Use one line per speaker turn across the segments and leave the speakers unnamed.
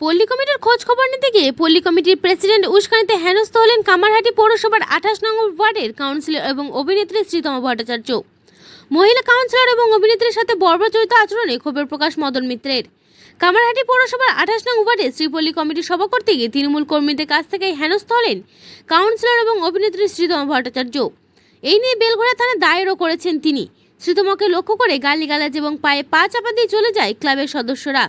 পল্লী কমিটির খোঁজ খবর নিতে গিয়ে পল্লী কমিটির প্রেসিডেন্ট উস্কানিতে হেনস্থ হলেন কামারহাটি পৌরসভার আঠাশ নম্বর ওয়ার্ডের কাউন্সিলর এবং অভিনেত্রী শ্রীতমা ভট্টাচার্য। মহিলা কাউন্সিলর এবং অভিনেত্রীর সাথে বর্বরচরিত আচরণে ক্ষোভের প্রকাশ মদন মিত্রের। কামারহাটি পৌরসভার আঠাশ নং ওয়ার্ডে শ্রীপল্লী কমিটির সভা করতে গিয়ে তৃণমূল কর্মীদের কাছ থেকে হেনস্থ হলেন কাউন্সিলর এবং অভিনেত্রী শ্রীতমা ভট্টাচার্য। এই নিয়ে বেলঘড়া থানায় দায়েরও করেছেন তিনি। শ্রীতমাকে লক্ষ্য করে গালিগালাজ এবং পায়ে পা চাপা দিয়ে চলে যায় ক্লাবের সদস্যরা।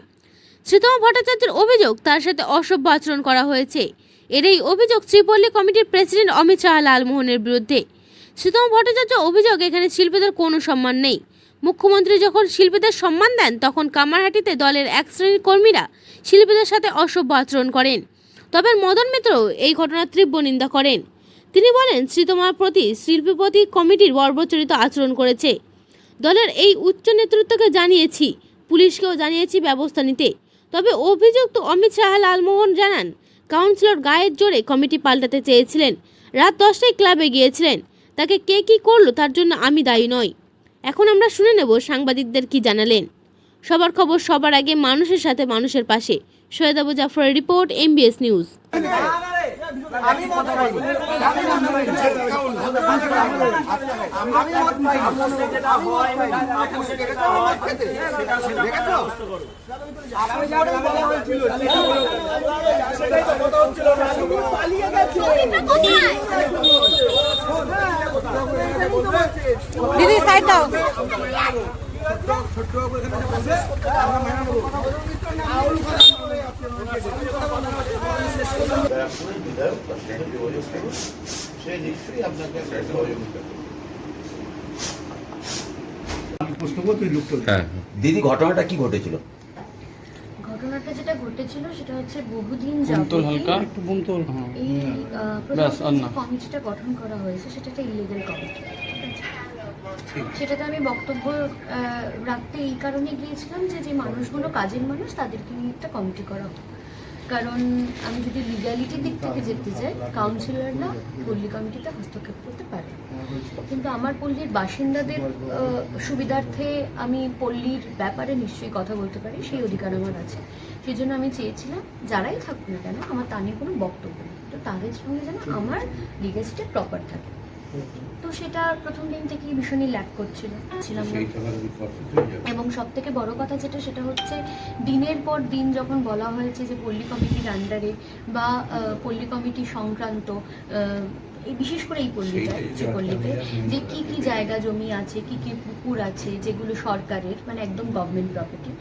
শ্রীতমা ভট্টাচার্যের অভিযোগ তার সাথে অসভ্য আচরণ করা হয়েছে। এর এই অভিযোগ শ্রীপল্লী কমিটির প্রেসিডেন্ট অমিত শাহ লালমোহনের বিরুদ্ধে। শ্রীতমা ভট্টাচার্য অভিযোগ, এখানে শিল্পীদের কোনো সম্মান নেই। মুখ্যমন্ত্রী যখন শিল্পীদের সম্মান দেন, তখন কামারহাটিতে দলের এক শ্রেণির কর্মীরা শিল্পীদের সাথে অসভ্য আচরণ করেন। তবে মদন মিত্র এই ঘটনার তীব্র নিন্দা করেন। তিনি বলেন, শ্রীতমার প্রতি শিল্পীপতি কমিটির বর্বচরিত আচরণ করেছে। দলের এই উচ্চ নেতৃত্বকে জানিয়েছি, পুলিশকেও জানিয়েছি ব্যবস্থা নিতে। তবে অভিযুক্ত অমিত শাহ লালমোহন জানান কাউন্সিলর গায়ের জোরে কমিটি পাল্টাতে চেয়েছিলেন। রাত দশটায় ক্লাবে গিয়েছিলেন। তাকে কে কী করল তার জন্য আমি দায়ী নই। এখন আমরা শুনে নেব সাংবাদিকদের কি জানালেন। সবার খবর সবার আগে মানুষের সাথে মানুষের পাশে। সৈয়দ আবু জাফরের রিপোর্ট এমবিএস নিউজ
আমি মত পাইনি আমি মত পাইনি আমি মত পাইনি আমি মত পাইনি আপনি দেখেছ দেখেছ আগামী যাওয়ার বলা হয়েছিল সেটাই তো কথা হচ্ছিল না। পালিয়ে গেছে
দিদি সাইড দাও।
ছোট্ট করে এখানে বসে। আমরা মেনে নেব।
সে নিশ্চয়ই আপনাকে সহযোগিতা করবে
হ্যাঁ।
দিদি ঘটনাটা কি ঘটেছিল?
ঘটনাটা যেটা ঘটেছিল সেটা হচ্ছে বহুদিন
বুমতল হালকা? একটু হ্যাঁ
এই কমিটিটা গঠন করা হয়েছে সেটা একটা ইলিগাল কমিটি সেটাতে আমি বক্তব্য রাখতে এই কারণে গিয়েছিলাম যে যে মানুষগুলো কাজের মানুষ, তাদেরকে নিয়ে একটা কমিটি করা কারণ আমি যদি লিগ্যালিটির দিক থেকে যেতে যাই কাউন্সিলররা পল্লী কমিটিতে হস্তক্ষেপ করতে পারে। কিন্তু আমার পল্লীর বাসিন্দাদের সুবিধার্থে আমি পল্লীর ব্যাপারে নিশ্চয়ই কথা বলতে পারি, সেই অধিকার আমার আছে। সেই জন্য আমি চেয়েছিলাম, যারাই থাকুক না কেন, আমার তা নিয়ে কোনো বক্তব্য নেই। তো তাদের সঙ্গে যেন আমার লিগাসিটা প্রপার থাকে। তো সেটা প্রথম দিন থেকেই ভীষণই ল্যাক করছিল। ছিলাম না এবং সব থেকে বড় কথা যেটা সেটা হচ্ছে দিনের পর দিন যখন বলা হয়েছে যে পল্লী কমিটির আন্ডারে বা পল্লী কমিটি সংক্রান্ত আহ, এই বিশেষ করে এই
সেইটাই,
পল্লীতে যে কি কি জায়গা জমি আছে কি কি পুকুর আছে যেগুলো সরকারের মানে একদম গভর্নমেন্ট প্রপার্টি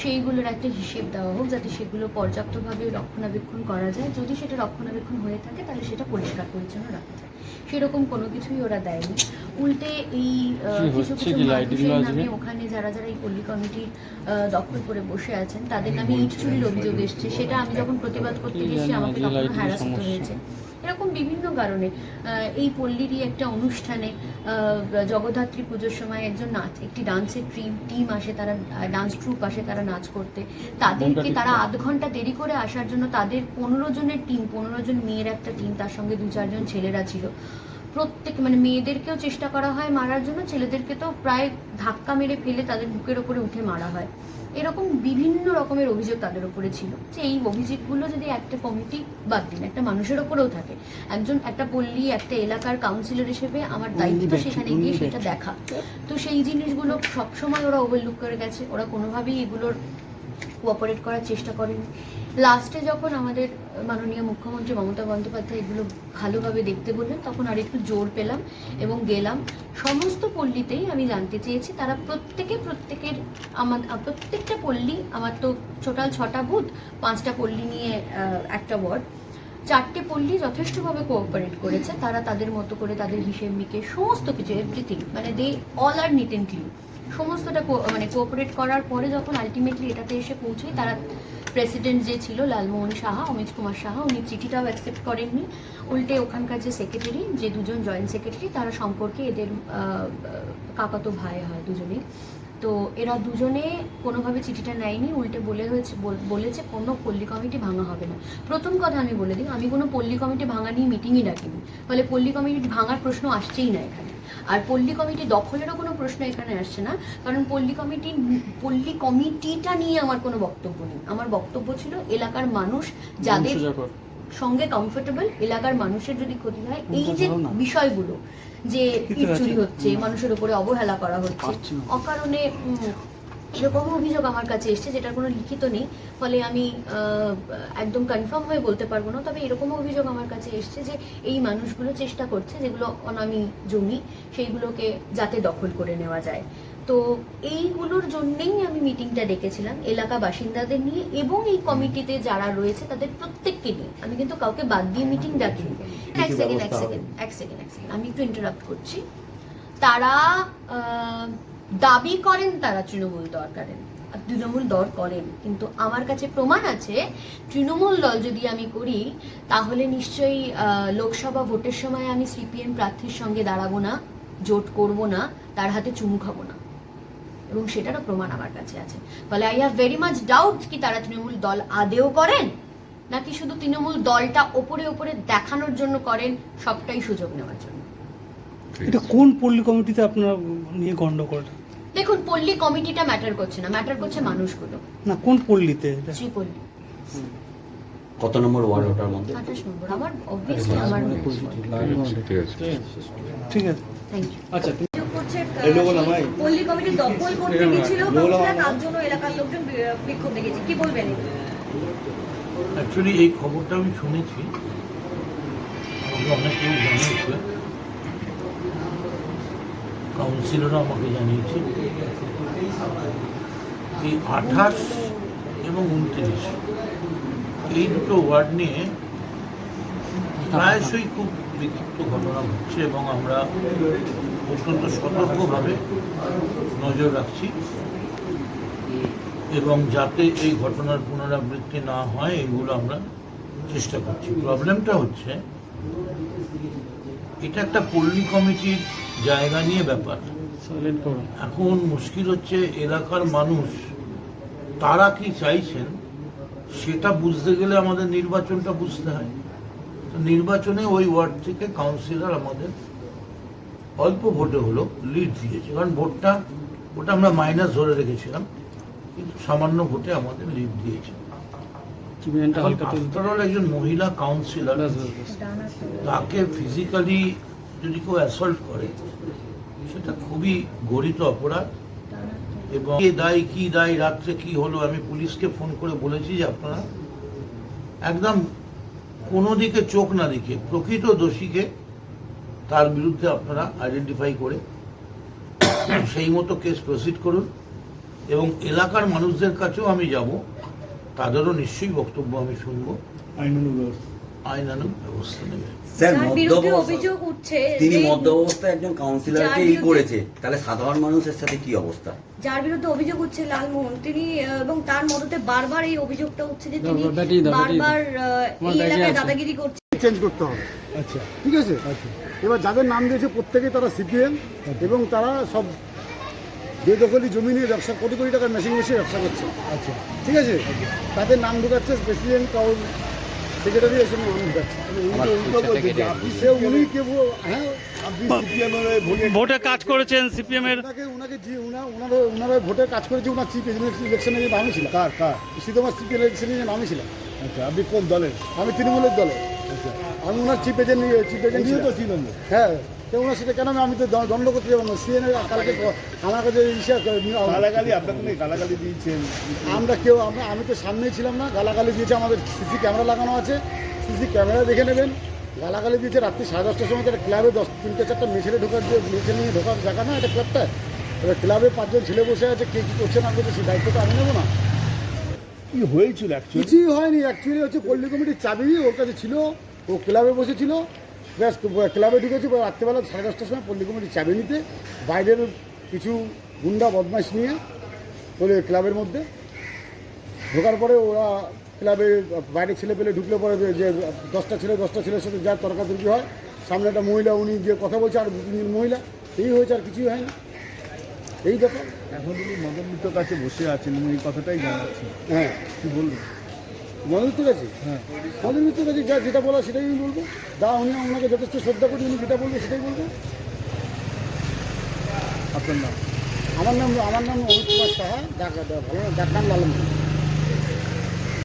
সেইগুলোর একটা হিসেব দেওয়া হোক যাতে সেগুলো পর্যাপ্তভাবে রক্ষণাবেক্ষণ করা যায়। যদি সেটা রক্ষণাবেক্ষণ হয়ে থাকে তাহলে সেটা পরিষ্কার পরিচ্ছন্ন রাখা যায়। সেরকম কোনো কিছুই ওরা দেয়নি। উল্টে এই আহ, কিছু কিছু মানুষের নামে ওখানে যারা যারা এই পল্লী কমিটির আহ, দখল করে বসে আছেন তাদের নামে ইট চুরির অভিযোগ এসছে। সেটা আমি যখন প্রতিবাদ করতে গেছি আমাকে তখন হ্যারাস হয়েছে। এরকম বিভিন্ন কারণে এই পল্লীরই একটা অনুষ্ঠানে জগদ্ধাত্রী পুজোর সময় একজন নাচ একটি ডান্সের টিম টিম আসে তারা ডান্স ট্রুপ আসে তারা নাচ করতে। তাদেরকে তারা আধ ঘণ্টা দেরি করে আসার জন্য তাদের পনেরো জনের টিম পনেরো জন মেয়ের একটা টিম তার সঙ্গে দু চারজন ছেলেরা ছিল। প্রত্যেক মানে মেয়েদেরকেও চেষ্টা করা হয় মারার জন্য ছেলেদেরকে তো প্রায় ধাক্কা মেরে ফেলে তাদের বুকের ওপরে উঠে মারা হয়। এরকম বিভিন্ন রকমের অভিযোগ তাদের উপরে ছিল যে এই অভিযোগগুলো যদি একটা কমিটি বাদ দিন একটা মানুষের ওপরেও থাকে একজন একটা পল্লী একটা এলাকার কাউন্সিলর হিসেবে আমার দায়িত্ব সেখানে গিয়ে সেটা দেখা। তো সেই জিনিসগুলো সবসময় ওরা ওভারলুক করে গেছে ওরা কোনোভাবেই এগুলোর কোঅপারেট করার চেষ্টা করেন। লাস্টে যখন আমাদের মাননীয় মুখ্যমন্ত্রী মমতা বন্দ্যোপাধ্যায় এগুলো ভালোভাবে দেখতে বললেন, তখন আর একটু জোর পেলাম এবং গেলাম। সমস্ত পল্লীতেই আমি জানতে চেয়েছি, তারা প্রত্যেকে, প্রত্যেকের আমার, প্রত্যেকটা পল্লী, আমার তো টোটাল ছটা বুথ, পাঁচটা পল্লী নিয়ে একটা ওয়ার্ড। চারটে পল্লী যথেষ্টভাবে কোঅপারেট করেছে, তারা তাদের মতো করে তাদের হিসেব মিকে সমস্ত কিছু এভরিথিং মানে they all R neat and clean সমস্তটা মানে কোঅপারেট করার পরে যখন আলটিমেটলি এটাতে এসে পৌঁছই তারা প্রেসিডেন্ট যে ছিল, লালমোহন সাহা, অমিত কুমার সাহা, উনি চিঠিটাও অ্যাকসেপ্ট করেননি। উল্টে ওখানকার যে সেক্রেটারি যে দুজন জয়েন্ট সেক্রেটারি তারা সম্পর্কে এদের কাকাতো ভাই হয় দুজনেই। তো এরা দুজনে কোনোভাবে চিঠিটা নেয়নি উল্টে বলে হয়েছে বলেছে কোনো পল্লী কমিটি ভাঙা হবে না। প্রথম কথা আমি বলে দিই আমি কোনো পল্লী কমিটি ভাঙা নিয়ে মিটিংই ডাকিনি। ফলে পল্লী কমিটি ভাঙার প্রশ্ন আসছেই না এখানে। আর পল্লী কমিটি দখলেরও কোনো প্রশ্ন এখানে আসছে না কারণ পল্লী কমিটি পল্লী কমিটিটা নিয়ে আমার কোনো বক্তব্য নেই। আমার বক্তব্য ছিল এলাকার মানুষ যাদের সঙ্গে কমফোর্টেবল এলাকার মানুষের যদি ক্ষতি হয় এই যে বিষয়গুলো যে ইট চুরি হচ্ছে মানুষের উপরে অবহেলা করা হচ্ছে। অকারণে উম, এরকম অভিযোগ আমার কাছে এসছে যেটার কোনো লিখিত নেই। ফলে আমি একদম কনফার্ম হয়ে বলতে পারব না তবে এরকম অভিযোগ আমার কাছে এসছে যে এই মানুষগুলো চেষ্টা করছে যেগুলো অনামি জমি সেইগুলোকে যাতে দখল করে নেওয়া যায়। তো এইগুলোর জন্যেই আমি মিটিংটা ডেকেছিলাম এলাকা বাসিন্দাদের নিয়ে এবং এই কমিটিতে যারা রয়েছে তাদের প্রত্যেককে নিয়ে। আমি কিন্তু কাউকে বাদ দিয়ে মিটিং ডাকিনি। এক সেকেন্ড এক সেকেন্ড এক সেকেন্ড এক সেকেন্ড আমি একটু ইন্টারাপ্ট করছি। তারা দাবি করেন তারা তৃণমূল দল করেন তৃণমূল দল করেন, কিন্তু আমার কাছে প্রমাণ আছে, তৃণমূল দল যদি আমি করি, তাহলে নিশ্চয়ই লোকসভা ভোটের সময় আমি সিপিএম প্রার্থীর সঙ্গে দাঁড়াবো না, জোট করব না, তার হাতে চুমু খাব না। এবং সেটারও প্রমাণ আমার কাছে আছে। ফলে I have very much doubt কি তারা তৃণমূল দল আদেও করেন, নাকি শুধু তৃণমূল দলটা ওপরে ওপরে দেখানোর জন্য করেন, সবটাই সুযোগ নেওয়ার জন্য।
এটা কোন পল্লী কমিটিতে আপনারা নিয়ে গন্ডগোল?
দেখুন পল্লী কমিটিটা ম্যাটার করছে না ম্যাটার করছে মানুষগুলো।
না কোন পল্লীতে?
শ্রীপল্লী।
কত নম্বর ওয়ার্ড ওটার মধ্যে?
আঠাশ নম্বর আমার অবভিয়াসলি আমার
ঠিক আছে।
থ্যাংক ইউ
আচ্ছা
পল্লী কমিটি দখল করতে গেছিল তার জন্য এলাকার লোকজন বিক্ষোভ দেখেছে কি বলবেন
অ্যাকচুয়ালি এই খবরটা আমি শুনেছি। অনেক লোক জানিয়েছে কাউন্সিলরও আমাকে জানিয়েছে এই আঠাশ এবং উনত্রিশ, এই দুটো ওয়ার্ড নিয়ে প্রায়শই খুব বিক্ষিপ্ত ঘটনা ঘটছে এবং আমরা অত্যন্ত সতর্কভাবে নজর রাখছি এবং যাতে এই ঘটনার পুনরাবৃত্তি না হয়, এগুলো আমরা চেষ্টা করছি। প্রবলেমটা হচ্ছে, এটা একটা পল্লী কমিটির জায়গা নিয়ে ব্যাপার এখন মুশকিল হচ্ছে এলাকার মানুষ তারা কি চাইছেন সেটা বুঝতে গেলে আমাদের নির্বাচনটা বুঝতে হয় তো নির্বাচনে ওই ওয়ার্ড থেকে কাউন্সিলর আমাদের অল্প ভোটে হলো লিড দিয়েছে কারণ ভোটটা ওটা আমরা মাইনাস ধরে রেখেছিলাম কিন্তু সামান্য ভোটে আমাদের লিড দিয়েছে আফটার অল একজন মহিলা কাউন্সিলর তাকে ফিজিক্যালি যদি কেউ অ্যাসল্ট করে, সেটা খুবই গরিত অপরাধ এবং কে দায়, কি দায়, রাত্রে কি হলো, আমি পুলিশকে ফোন করে বলেছি যে আপনারা একদম কোনো দিকে চোখ না দেখে প্রকৃত দোষীকে তার বিরুদ্ধে আপনারা আইডেন্টিফাই করে সেই মতো কেস প্রসিড করুন এবং এলাকার মানুষদের কাছেও আমি যাব, তাদেরও নিশ্চয়ই বক্তব্য আমি শুনব
ব্যবস্থা।
আইনানুগ ব্যবস্থা নেবে।
স্যার
অভিযোগ উঠছে
তিনি মধ্য অবস্থায় একজন কাউন্সিলরকে ই করেছে। তাহলে সাধারণ মানুষের সাথে কি অবস্থা?
যার বিরুদ্ধে অভিযোগ উঠছে লালমোহন তিনি এবং তার মদতে বারবার এই অভিযোগটা উঠছে যে তিনি বারবার এই এলাকায় দাদাগিরি করছে।
চেঞ্জ করতে হবে।
আচ্ছা।
ঠিক আছে? এবার যাদের নাম দিয়েছে প্রত্যেকেই তারা সিপিএম এবং তারা সব বেদখলি জমি নিয়ে ব্যবসা কোটি কোটি টাকার মেশিন বসে ব্যবসা করছে।
আচ্ছা।
ঠিক আছে? তাদের নাম ঢুকাচ্ছে প্রেসিডেন্ট সেক্রেটারি নাম উনি কেউ হ্যাঁ
ভোটে কাজ করেছেন সিপিএম এর
ওনাকে ওনাকে যে ওনা ওনারা ওনারা ভোটে কাজ করেছে ওনার চিফ ইলেকশনে যে নামে ছিল কার কার? সীতামার চিফ ইলেকশনে যে নামে ছিল আচ্ছা আপনি কোন দলের? আমি তৃণমূলের দলে আমি ওনার চিফ এজেন্ট চিফ এজেন্ট হ্যাঁ। তো ওনার সাথে কেন আমি তো দণ্ড করতে যাব না। সিএন কালকে আমার কাছে ইসে গালাগালি আপনাকে গালাগালি দিয়েছেন? আমরা কেউ আমরা আমি তো সামনেই ছিলাম না। গালাগালি দিয়েছে আমাদের সিসি ক্যামেরা লাগানো আছে। সিসি ক্যামেরা দেখে নেবেন। গালাগালি দিয়েছে রাত্রি সাড়ে দশটার সময় একটা ক্লাবে দশ তিনটে চারটা মেছেলে ঢোকার যে মেছে নিয়ে ঢোকার জায়গা না একটা ক্লাবটা। এবার ক্লাবে পাঁচজন ছেলে বসে আছে কে কী করছে না করছে সেই দায়িত্বটা আমি নেব না।
কি হয়েছিল
কিছুই হয়নি। অ্যাকচুয়ালি হচ্ছে পল্লী কমিটির চাবি ওর কাছে ছিল। ও ক্লাবে বসেছিল। ব্যাস ক্লাবে ঢুকেছে রাত্রেবেলা সাড়ে দশটার সময় পল্লী কমিটির চাবি নিতে বাইরের কিছু গুন্ডা বদমাইশ নিয়ে বলে ক্লাবের মধ্যে। ঢোকার পরে ওরা ক্লাবে বাইরে ছেলে পেলে ঢুকলে পরে যে- দশটা ছেলে দশটা ছেলের সাথে যা তর্কাতর্কি হয় সামনে একটা মহিলা উনি যে কথা বলছে আর দু তিনজন মহিলা এই হয়েছে আর কিছুই হয়নি। এই ব্যাপার।
এখন উনি মদন মিত্র কাছে বসে আছেন উনি এই কথাটাই জানাচ্ছেন।
হ্যাঁ।
কি বলবেন?
মদন মিত্র কাছে
হ্যাঁ।
মদন মিত্র কাছে যা যেটা বলা সেটাই আমি বলব। দা উনি ওনাকে যথেষ্ট শ্রদ্ধা করি উনি যেটা বলবে সেটাই বলব।
আপনার নাম?
আমার নাম আমার নাম অমিত কুমার সাহা ডাক ডাক নাম লালন